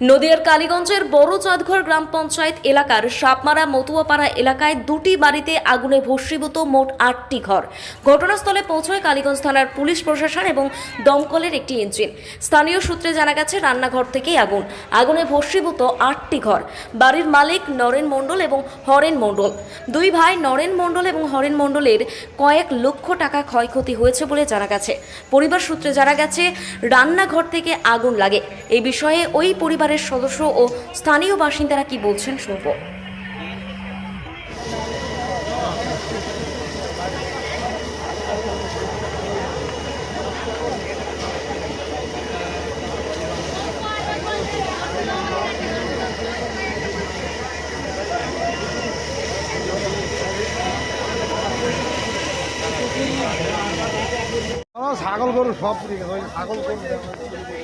নদিয়ার কালীগঞ্জের বড় চাঁদঘর গ্রাম পঞ্চায়েত এলাকার সাপমারা মতুয়াপাড়া এলাকায় দুটি বাড়িতে আগুনে ভস্মীভূত মোট আটটি ঘর। ঘটনাস্থলে পৌঁছয় কালীগঞ্জ থানার পুলিশ প্রশাসন এবং দমকলের একটি ইঞ্জিন। স্থানীয় সূত্রে জানা গেছে, রান্নাঘর থেকেই আগুন। আগুনে ভস্মীভূত আটটি ঘর। বাড়ির মালিক নরেন মণ্ডল এবং হরেন মণ্ডল। দুই ভাই নরেন মণ্ডল এবং হরেন মণ্ডলের কয়েক লক্ষ টাকা ক্ষয়ক্ষতি হয়েছে বলে জানা গেছে। পরিবার সূত্রে জানা গেছে, রান্নাঘর থেকে আগুন লাগে। এই বিষয়ে ওই পরিবারের সদস্য ও স্থানীয় বাসিন্দারা কি বলছেন শুনব। ছাগল গরু সব পুড়ে গেছে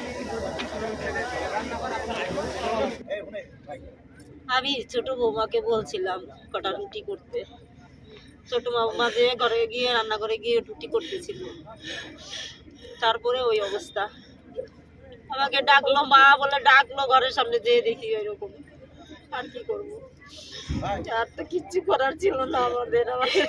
আমি ছোট বৌমাকে বলছিলাম কটা রুটি করতে। ছোট যে ঘরে গিয়ে রান্না করে গিয়ে রুটি করতেছিল। তারপরে ওই অবস্থা। আমাকে ডাকলো, মা বলে, ডাকলো ঘরের সামনে যেয়ে দেখি এরকম আর কি করব? আর তো কিচ্ছু করার ছিল না আমাদের আমাদের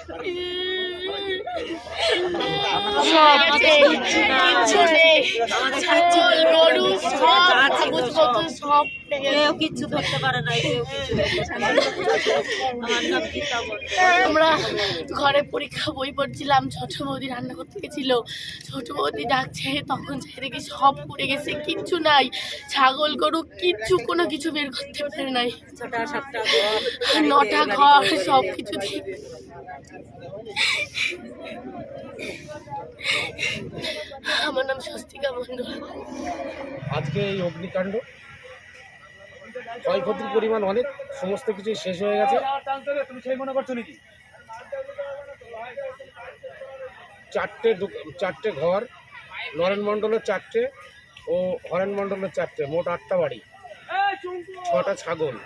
কেউ কিচ্ছু ধরতে পারে না কেউ কিছু ধরতে পারে না। আমার ঘরে পরীক্ষা বই পড়ছিলাম ছোট বৌদি রান্না করতে গেছিল। ছোট বৌদি ডাকছে তখন চাই দেখি সব পড়ে গেছে কিচ্ছু নাই। ছাগল গরু কিচ্ছু কোনো কিছু বের করতে পারে নাই। সাতটা নটা ঘর সব কিছু আমার নাম স্বস্তিকা মন্ডল আজকে এই অগ্নিকাণ্ড? ক্ষয়ক্ষতির পরিমাণ অনেক, সমস্ত কিছুই শেষ হয়ে গেছে। চারটে চারটে ঘর, নরেন মণ্ডলের চারটে ও হরেন মণ্ডলের চারটে, মোট আটটা বাড়ি, ছটা ছাগল,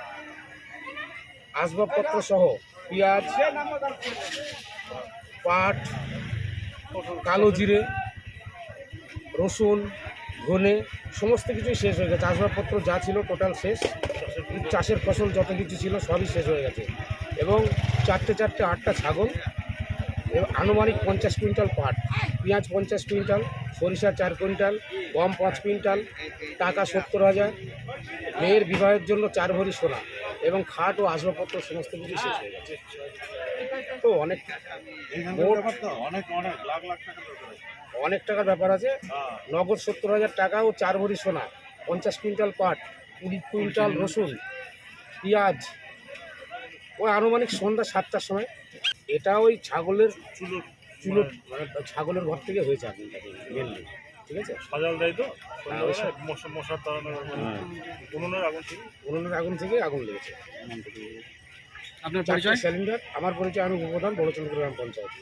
আসবাবপত্র সহ পেঁয়াজ, পাট, কালো জিরে, রসুন ধনে, সমস্ত কিছুই শেষ হয়ে গেছে। আসবাবপত্র যা ছিল টোটাল শেষ। চাষের ফসল যত কিছু ছিল সবই শেষ হয়ে গেছে। এবং চারটে চারটে আটটা ছাগল আনুমানিক পঞ্চাশ কুইন্টাল পাট, পেঁয়াজ পঞ্চাশ কুইন্টাল, সরিষা চার কুইন্টাল, গম পাঁচ কুইন্টাল, টাকা সত্তর হাজার। মেয়ের বিবাহের জন্য চার ভরি সোনা। এবং খাট ও আসবাবপত্র সমস্ত কিছু শেষ হয়ে গেছে। তো অনেক অনেক অনেক লাখ লাখ টাকা অনেক টাকার ব্যাপার আছে। নগদ সত্তর হাজার টাকা ও চার ভরি সোনা পঞ্চাশ কুইন্টাল পাট কুড়ি কুইন্টাল রসুন পেঁয়াজ। ওই আনুমানিক সন্ধ্যা সাতটার সময় এটা ওই ছাগলের চুলো চুলো মানে ছাগলের ঘর থেকে হয়েছে আগুনটা মেনলি ঠিক আছে? সজাল দেয় তো? হ্যাঁ, মশার তাড়ানোর উনুনের আগুন থেকে উনুনের আগুন থেকে আগুন লেগেছে। আপনার পরিচয়? সিলিন্ডার আমার পরিচয় আমি উপপ্রধান বড়চন্দ্র গ্রাম পঞ্চায়েত।